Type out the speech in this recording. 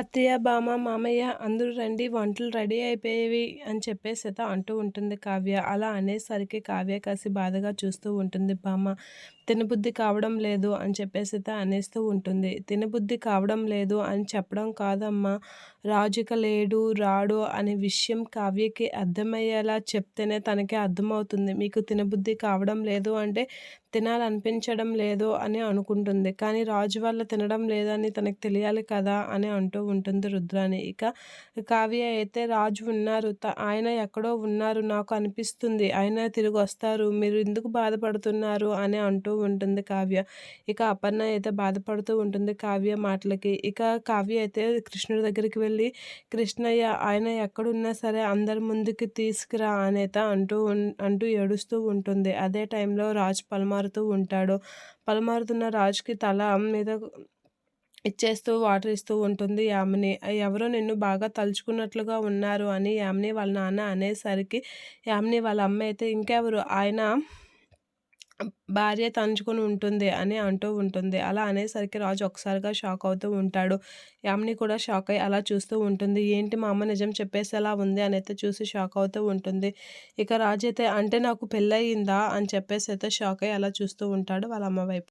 అత్తయ్య బామ మామయ్య అందరూ రండి వంటలు రెడీ అయిపోయేవి అని చెప్పేసి అంటూ ఉంటుంది కావ్య. అలా అనేసరికి కావ్య కాసి బాధగా చూస్తూ ఉంటుంది. బామ తినబుద్ధి కావడం లేదు అని చెప్పేసి అనేస్తూ ఉంటుంది. తినబుద్ధి కావడం లేదు అని చెప్పడం కాదమ్మా. రాజుక లేడు రాడు అనే విషయం కావ్యకి అర్థమయ్యేలా చెప్తేనే తనకి అర్థమవుతుంది. మీకు తినబుద్ధి కావడం లేదు అంటే తినాలనిపించడం లేదు అని అనుకుంటుంది. కానీ రాజు వల్ల తినడం లేదని తనకు తెలియాలి కదా అని అంటూ ఉంటుంది రుద్రాని ఇక కావ్య అయితే రాజు ఉన్నారు. ఆయన ఎక్కడో ఉన్నారు. నాకు అనిపిస్తుంది. ఆయన తిరిగి వస్తారు. మీరు ఎందుకు బాధపడుతున్నారు? అని అంటూ ఉంటుంది కావ్య. ఇక అపర్ణ అయితే బాధపడుతూ ఉంటుంది కావ్య మాటలకి. ఇక కావ్య అయితే కృష్ణుడి దగ్గరికి వెళ్ళి కృష్ణయ్య ఆయన ఎక్కడున్నా సరే అందరి ముందుకి తీసుకురా అనేత అంటూ అంటూ ఏడుస్తూ ఉంటుంది. అదే టైంలో రాజు పలమారుతూ ఉంటాడు. పలమారుతున్న రాజుకి తల మీద ఇచ్చేస్తూ వాటర్ ఇస్తూ ఉంటుంది యామిని. ఎవరో నిన్ను బాగా తలుచుకున్నట్లుగా ఉన్నారు అని యామిని వాళ్ళ నాన్న అనేసరికి యామిని వాళ్ళ అమ్మ అయితే ఇంకెవరు? ఆయన భార్య తంచుకొని ఉంటుంది అని అంటూ ఉంటుంది. అలా అనేసరికి రాజు ఒకసారిగా షాక్ అవుతూ ఉంటాడు. యామిని కూడా షాక్ అయ్యి అలా చూస్తూ ఉంటుంది. ఏంటి మా అమ్మ నిజం చెప్పేసేలా ఉంది? అని అయితే చూసి షాక్ అవుతూ ఉంటుంది. ఇక రాజు అయితే అంటే నాకు పెళ్ళయిందా? అని చెప్పేసి అయితే షాక్ అయ్యి అలా చూస్తూ ఉంటాడు వాళ్ళ అమ్మ వైపు.